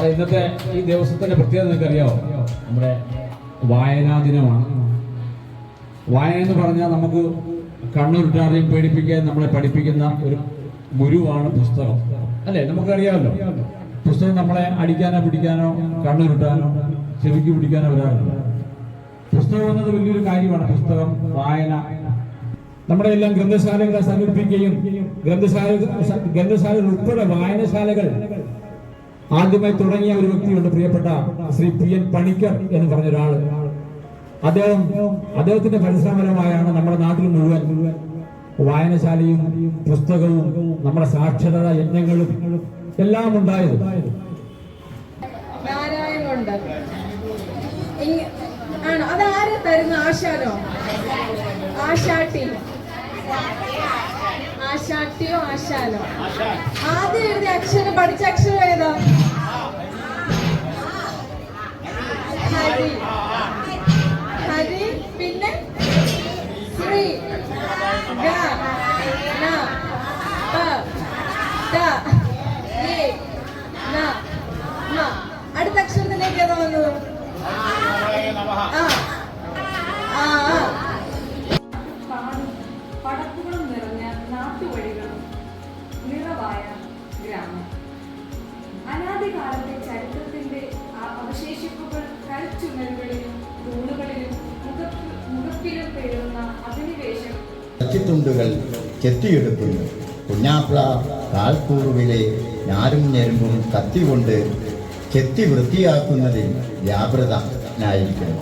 നമ്മുടെ ഇന്നത്തെ ഈ ദിവസത്തിന്റെ പ്രത്യേകത നിങ്ങൾക്ക് അറിയാമോ നമ്മുടെ വായനാ ദിനമാണ്. വായന എന്ന് പറഞ്ഞാൽ നമുക്ക് കണ്ണുരുട്ടാതെയും പേടിപ്പിക്കാൻ നമ്മളെ പഠിപ്പിക്കുന്ന ഒരു ഗുരുവാണ് പുസ്തകം. അല്ലേ? നമുക്കറിയാമല്ലോ. പുസ്തകം നമ്മളെ അടിക്കാനോ പിടിക്കാനോ കണ്ണുരുട്ടാനോ ചെവിക്ക് പിടിക്കാനോ വരാറില്ല. പുസ്തകം എന്നത് വലിയൊരു കാര്യമാണ്. പുസ്തകം വായന. നമ്മുടെ എല്ലാം ഗ്രന്ഥശാലകളെ സമീപിക്കുകയും ഗ്രന്ഥശാല ഗ്രന്ഥശാലകൾ ഉൾപ്പെടെ വായനശാലകൾ ആദ്യമായി തുടങ്ങിയ ഒരു വ്യക്തിയുണ്ട് പ്രിയപ്പെട്ട ശ്രീ പി എൻ പണിക്കർ എന്ന് പറഞ്ഞ ഒരാൾ അദ്ദേഹം അദ്ദേഹത്തിന്റെ പരിശ്രമപരമായാണ് നമ്മുടെ നാട്ടിൽ മുഴുവൻ വായനശാലയും പുസ്തകവും നമ്മുടെ സാക്ഷരത യജ്ഞങ്ങളും എല്ലാം ഉണ്ടായത്. ആണോ? അതാരെ തരുന്ന ആശാനോ? ആശാട്ടി. ആശാട്ടിയോ ആശാനോ? ആദ്യം എഴുതിയ അക്ഷരം പഠിച്ച അക്ഷരം ഏതാ? ഹരി. ഹരി പിന്നെ ശ്രീ. ഗ ന പ ത നി ന മ. അടുത്ത അക്ഷരത്തിലേക്ക് ഏതാ വന്നത്? ആ ആ അനാദികാലത്തെ ചരിത്രത്തിന്റെ അവശേഷിപ്പുകൾ കൽച്ചുമലുകളിലും തൂണുകളിലും മുഖത്തിലും പേരുന്ന അഭിനിവേശം കച്ചിത്തുണ്ടുകൾ ചെത്തിയെടുക്കുന്നു. കുഞ്ഞാപ്ല കാൽക്കൂറുവിലെ ഞാരും ഞെരുമ്പും കത്തി കൊണ്ട് ചെത്തി വൃത്തിയാക്കുന്നതിൽ വ്യാപൃതനായിരിക്കുന്നു.